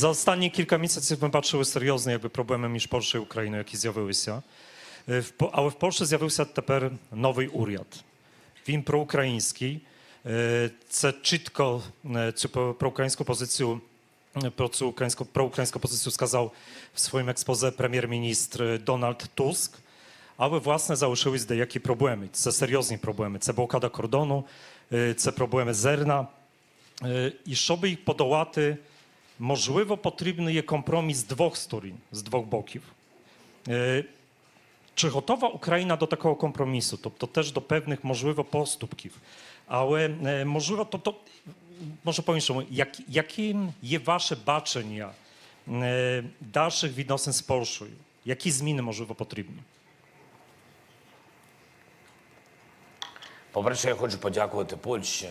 За останні кілька місяців ми бачили серйозні якби, проблеми між Польщею і Україною, які з'явилися. Е, в По- Але в Польщі з'явився тепер новий уряд. Він проукраїнський. Е, Це чітко е, цю про- проукраїнську позицію, е, про цю українську, проукраїнську позицію сказав в своїм експозе прем'єр-міністр е, Дональд Туск. Але власне залишились деякі проблеми. Це серйозні проблеми. Це блокада кордону, е. Е, можливо, потрібний є компроміс з двох сторін, з двох боків. Е, Чи готова Україна до такого компромісу, тобто теж до певних, можливо, поступків? Але е, можливо, тобто, по-іншому, як, яким є ваше бачення е, dalszych відносин з Польщею? Які зміни, можливо, потрібні? По-перше, я хочу подякувати Польщі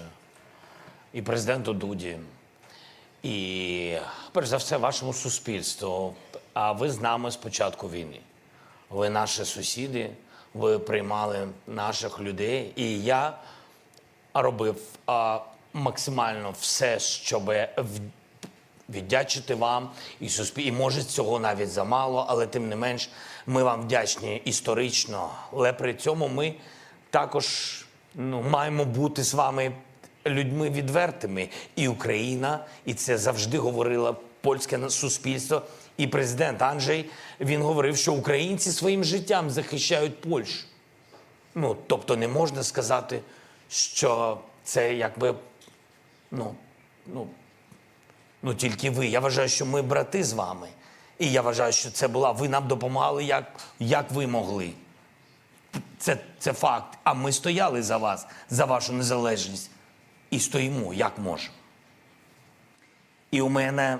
і президенту Дуді, і перш за все вашому суспільству. А ви з нами з початку війни. Ви наші сусіди, ви приймали наших людей, і я робив а, максимально все, щоб віддячити вам і суспіль... І може цього навіть замало, але тим не менш ми вам вдячні історично. Але при цьому ми також ну, маємо бути з вами людьми відвертими. І Україна, і це завжди говорило польське суспільство. І президент Анджей він говорив, що українці своїм життям захищають Польщу. Ну, тобто не можна сказати, що це якби ну, ну, Ну тільки ви. Я вважаю, що ми брати з вами. І я вважаю, що це була. Ви нам допомагали, як, як ви могли. Це, це факт. А ми стояли за вас, за вашу незалежність. І стоїмо, як можемо. І у мене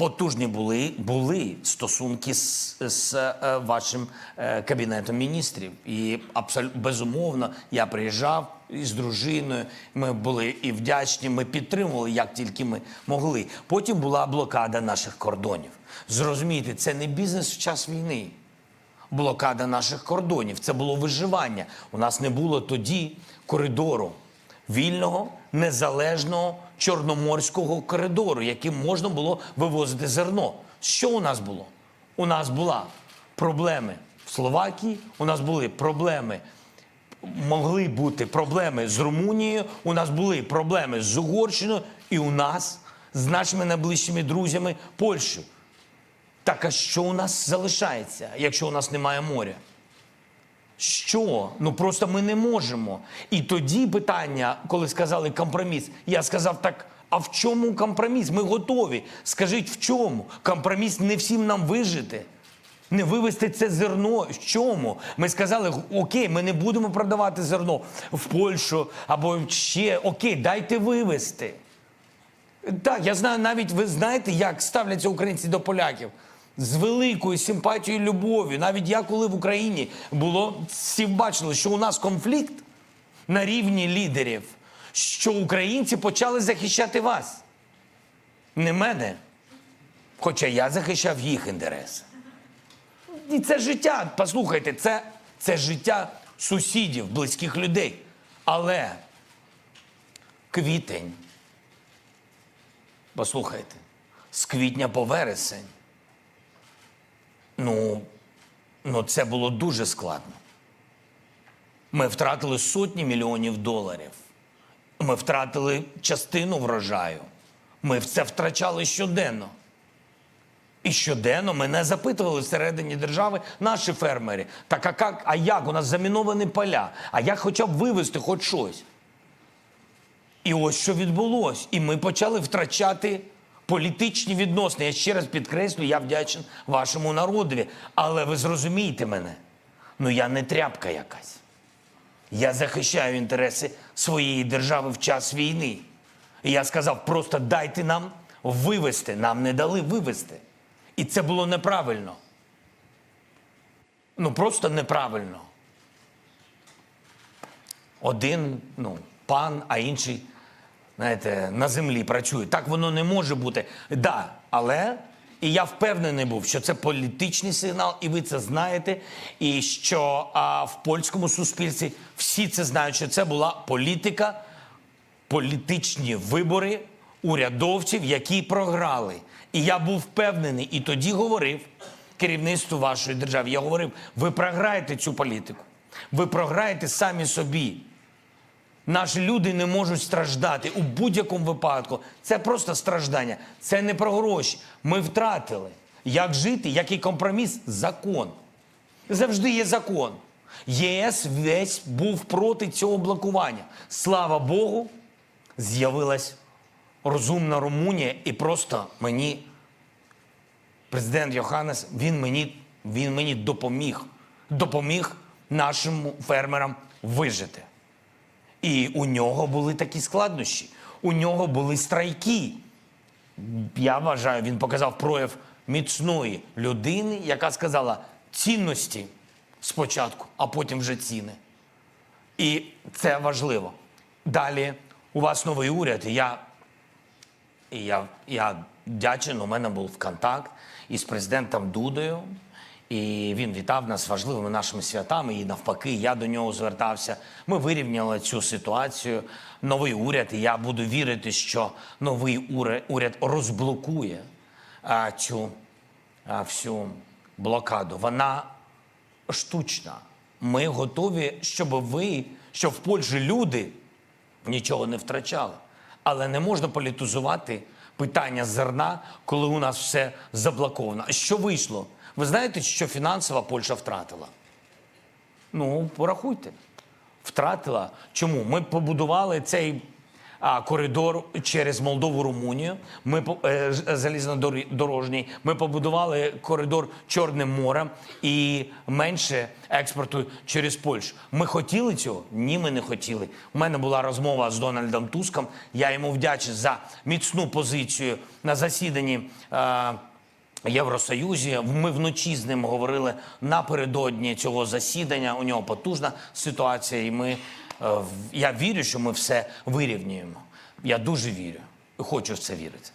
потужні були, були стосунки з, з е, вашим е, кабінетом міністрів. І абсолютно безумовно я приїжджав із дружиною. Ми були і вдячні. Ми підтримували, як тільки ми могли. Потім була блокада наших кордонів. Зрозумійте, це не бізнес в час війни блокада наших кордонів. Це було виживання. У нас не було тоді коридору вільного, незалежного чорноморського коридору, яким можна було вивозити зерно. Що у нас було? У нас була проблеми в Словакії, у нас були проблеми. Могли бути проблеми з Румунією, у нас були проблеми з Угорщиною, і у нас з нашими найближчими друзями Польщею. Так а що у нас залишається, якщо у нас немає моря? Що? Ну просто ми не можемо. І тоді питання, коли сказали компроміс, я сказав так. А в чому компроміс? Ми готові. Скажіть, в чому? Компроміс не всім нам вижити. Не вивезти це зерно. В чому? Ми сказали, окей, ми не будемо продавати зерно в Польщу або ще окей, дайте вивезти. Так, я знаю, навіть ви знаєте, як ставляться українці до поляків. З великою симпатією і любов'ю. Навіть я, коли в Україні було, всі бачили, що у нас конфлікт на рівні лідерів, що українці почали захищати вас. Не мене. Хоча я захищав їх інтереси. І це життя, послухайте, це, це життя сусідів, близьких людей. Але квітень. Послухайте, з квітня по вересень. Ну, ну, це було дуже складно. Ми втратили сотні мільйонів доларів. Ми втратили частину врожаю. Ми це втрачали щоденно. І щоденно мене запитували всередині держави наші фермери. Так а, як, а як? У нас заміновані поля. А як хоча б вивезти хоч щось? І ось що відбулось. І ми почали втрачати політичні відносини. Я ще раз підкреслю, я вдячний вашому народові. Але ви зрозумієте мене. Ну я не тряпка якась. Я захищаю інтереси своєї держави в час війни. І я сказав: просто дайте нам вивезти. Нам не дали вивезти. І це було неправильно. Ну просто неправильно. Один, ну, пан, а інший, знаєте, на землі працює. Так воно не може бути. Да, але і я впевнений був, що це політичний сигнал, і ви це знаєте. І що а, в польському суспільстві всі це знають, що це була політика, політичні вибори урядовців, які програли. І я був впевнений, і тоді говорив керівництву вашої держави. Я говорив: ви програєте цю політику, ви програєте самі собі. Наші люди не можуть страждати у будь-якому випадку. Це просто страждання. Це не про гроші. Ми втратили. Як жити, який компроміс? Закон. Завжди є закон. ЄС весь був проти цього блокування. Слава Богу, з'явилась розумна Румунія, і просто мені президент Йоханнес, він мені, він мені допоміг. Допоміг нашим фермерам вижити. І у нього були такі складнощі. У нього були страйки. Я вважаю, він показав прояв міцної людини, яка сказала цінності спочатку, а потім вже ціни. І це важливо. Далі у вас новий уряд, я, і я, я вдячен, у мене був контакт із президентом Дудою. І він вітав нас важливими нашими святами. І навпаки, я до нього звертався. Ми вирівняли цю ситуацію. Новий уряд. І я буду вірити, що новий уряд, розблокує а, цю а, всю блокаду. Вона штучна. Ми готові, щоб ви, щоб в Польщі люди нічого не втрачали. Але не можна політизувати питання зерна, коли у нас все заблоковано. Що вийшло? Ви знаєте, що фінансово Польща втратила? Ну, порахуйте. Втратила. Чому? Ми побудували цей а, коридор через Молдову, Румунію. Ми е, залізнодорожній. Ми побудували коридор Чорним морем і менше експорту через Польщу. Ми хотіли цього? Ні, ми не хотіли. У мене була розмова з Дональдом Туском. Я йому вдячний за міцну позицію на засіданні. Е, Євросоюзі. Ми вночі з ним говорили напередодні цього засідання. У нього потужна ситуація, і ми е, я вірю, що ми все вирівнюємо. Я дуже вірю хочу в це вірити.